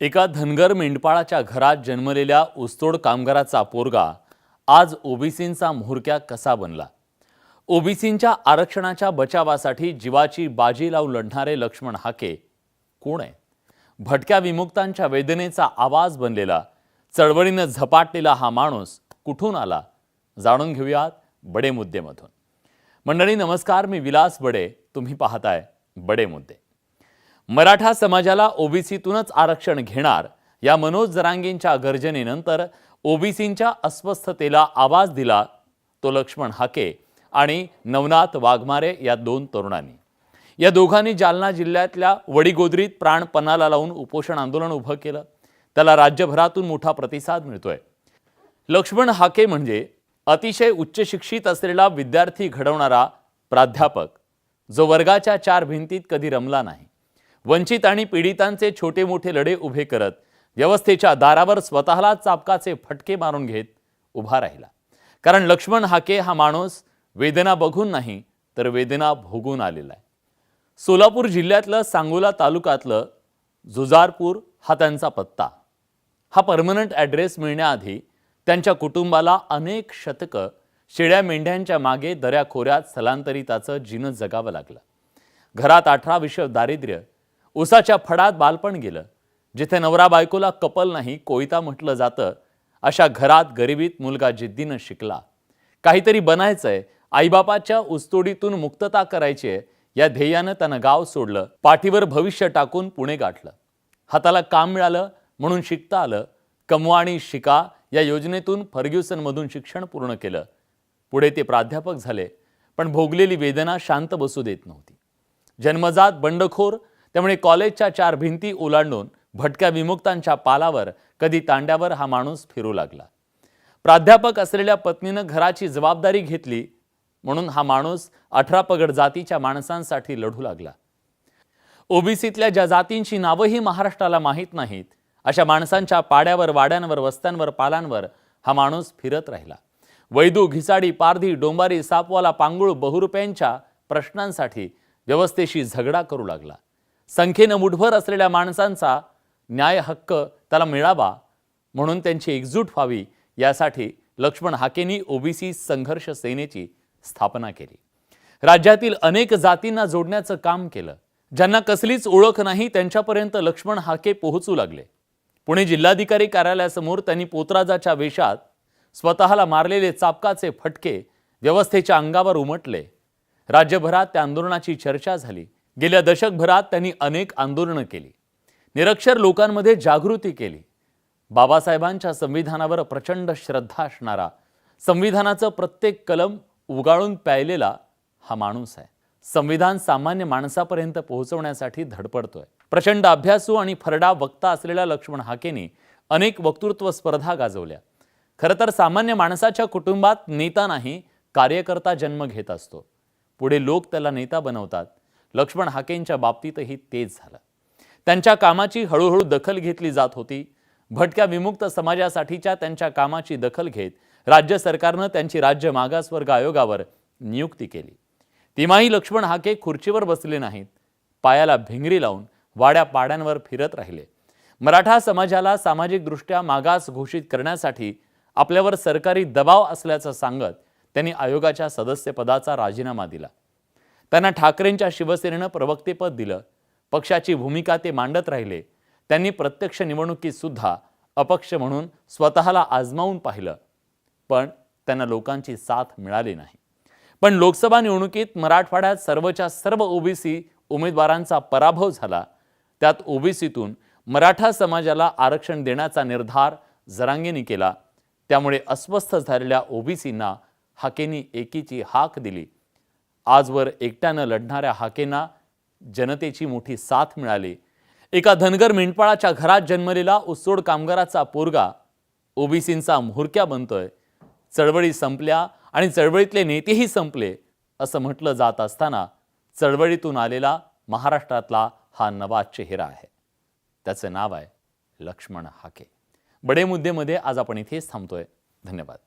एका धनगर मेंढपाळाच्या घरात जन्मलेल्या ऊसतोड कामगाराचा पोरगा आज ओबीसींचा म्होरक्या कसा बनला? ओबीसींच्या आरक्षणाच्या बचावासाठी जीवाची बाजी लावून लढणारे लक्ष्मण हाके कोण आहे? भटक्या विमुक्तांच्या वेदनेचा आवाज बनलेला चळवळीनं झपाटलेला हा माणूस कुठून आला? जाणून घेऊयात बडे मुद्देमधून. मंडळी नमस्कार मी विलास बडे. तुम्ही पाहताय बडे मुद्दे. मराठा समाजाला ओबीसीतूनच आरक्षण घेणार या मनोज जरांगेंच्या गर्जनेनंतर ओबीसींच्या अस्वस्थतेला आवाज दिला तो लक्ष्मण हाके आणि नवनाथ वाघमारे या दोन तरुणांनी. या दोघांनी जालना जिल्ह्यातल्या वडीगोदरीत प्राण पणाला लावून उपोषण आंदोलन उभं केलं. त्याला राज्यभरातून मोठा प्रतिसाद मिळतोय. लक्ष्मण हाके म्हणजे अतिशय उच्च शिक्षित असलेला विद्यार्थी घडवणारा प्राध्यापक जो वर्गाच्या चार भिंतीत कधी रमला नाही. वंचित आणि पीडितांचे छोटे मोठे लढे उभे करत व्यवस्थेच्या दारावर स्वतःला चापकाचे फटके मारून घेत उभा राहिला. कारण लक्ष्मण हाके हा माणूस वेदना बघून नाही तर वेदना भोगून आलेला आहे. सोलापूर जिल्ह्यातलं सांगोला तालुक्यातलं जुजारपूर हा त्यांचा पत्ता. हा परमनंट ॲड्रेस मिळण्याआधी त्यांच्या कुटुंबाला अनेक शतकं शेळ्या मेंढ्यांच्या मागे दऱ्याखोऱ्यात स्थलांतरिताचं जीनं जगावं लागलं. घरात अठरा विषय दारिद्र्य उसाच्या फडात बालपण गेलं जिथे नवरा बायकोला कपल नाही कोयता म्हटलं जातं अशा घरात गरिबीत मुलगा जिद्दीनं शिकला. काहीतरी बनायचंय आईबापाच्या उस्तोडीतून मुक्तता करायची आहे या ध्येयानं त्यानं गाव सोडलं पाठीवर भविष्य टाकून पुणे गाठलं. हाताला काम मिळालं म्हणून शिकता आलं कमवा आणि शिका या योजनेतून फर्ग्युसनमधून शिक्षण पूर्ण केलं. पुढे ते प्राध्यापक झाले पण भोगलेली वेदना शांत बसू देत नव्हती. जन्मजात बंडखोर त्यामुळे कॉलेजच्या चार भिंती ओलांडून भटक्या विमुक्तांच्या पालावर कधी तांड्यावर हा माणूस फिरू लागला. प्राध्यापक असलेल्या पत्नीनं घराची जबाबदारी घेतली म्हणून हा माणूस अठरा पगड जातीच्या माणसांसाठी लढू लागला. ओबीसीतल्या ज्या जातींची नावंही महाराष्ट्राला माहीत नाहीत अशा माणसांच्या पाड्यावर वाड्यांवर वस्त्यांवर पालांवर हा माणूस फिरत राहिला. वैदू घिसाडी पारधी डोंबारी सापवाला पांगुळ बहुरुपयांच्या प्रश्नांसाठी व्यवस्थेशी झगडा करू लागला. संख्येनं मुठभर असलेल्या माणसांचा न्याय हक्क त्याला मिळावा म्हणून त्यांची एकजूट व्हावी यासाठी लक्ष्मण हाकेंनी ओबीसी संघर्ष सेनेची स्थापना केली. राज्यातील अनेक जातींना जोडण्याचं काम केलं. ज्यांना कसलीच ओळख नाही त्यांच्यापर्यंत लक्ष्मण हाके पोहोचू लागले. पुणे जिल्हाधिकारी कार्यालयासमोर त्यांनी पोतराजाच्या वेशात स्वतःला मारलेले चापकाचे फटके व्यवस्थेच्या अंगावर उमटले. राज्यभरात त्या आंदोलनाची चर्चा झाली. गेल्या दशकभरात त्यांनी अनेक आंदोलनं केली. निरक्षर लोकांमध्ये जागृती केली. बाबासाहेबांच्या संविधानावर प्रचंड श्रद्धा असणारा संविधानाचं प्रत्येक कलम उगाळून प्यायलेला हा माणूस आहे. संविधान सामान्य माणसापर्यंत पोहोचवण्यासाठी धडपडतोय. प्रचंड अभ्यासू आणि फरडा वक्ता असलेल्या लक्ष्मण हाकेने अनेक वक्तृत्व स्पर्धा गाजवल्या. खरं तर सामान्य माणसाच्या कुटुंबात नेता नाही कार्यकर्ता जन्म घेत असतो. पुढे लोक त्याला नेता बनवतात. लक्ष्मण हाकेंच्या बाबतीतही तेच झालं. त्यांच्या कामाची हळूहळू दखल घेतली जात होती. भटक्या विमुक्त समाजासाठीच्या त्यांच्या कामाची दखल घेत राज्य सरकारनं त्यांची राज्य मागासवर्ग आयोगावर नियुक्ती केली. तिमाही लक्ष्मण हाके खुर्चीवर बसले नाहीत. पायाला भिंगरी लावून वाड्या पाड्यांवर फिरत राहिले. मराठा समाजाला सामाजिकदृष्ट्या मागास घोषित करण्यासाठी आपल्यावर सरकारी दबाव असल्याचं सांगत त्यांनी आयोगाच्या सदस्यपदाचा राजीनामा दिला. त्यांना ठाकरेंच्या शिवसेनेनं प्रवक्तेपद दिलं. पक्षाची भूमिका ते मांडत राहिले. त्यांनी प्रत्यक्ष निवडणुकीत सुद्धा अपक्ष म्हणून स्वतःला आजमावून पाहिलं. पण त्यांना लोकांची साथ मिळाली नाही. पण लोकसभा निवडणुकीत मराठवाड्यात सर्वच्या सर्व ओबीसी उमेदवारांचा पराभव झाला. त्यात ओबीसीतून मराठा समाजाला आरक्षण देण्याचा निर्धार जरांगेनी केला. त्यामुळे अस्वस्थ झालेल्या ओबीसींना हाकेनी एकीची हाक दिली. आजवर एकट्यानं लढणाऱ्या हाकेंना जनतेची मोठी साथ मिळाली. एका धनगर मेंढपाळाच्या घरात जन्मलेला उसोड कामगाराचा पोरगा ओबीसींचा म्होरक्या बनतोय. चळवळी संपल्या आणि चळवळीतले नेतेही संपले असं म्हटलं जात असताना चळवळीतून आलेला महाराष्ट्रातला हा नवा चेहरा आहे. त्याचं नाव आहे लक्ष्मण हाके. बडे मुद्देमध्ये आज आपण इथेच थांबतोय. धन्यवाद.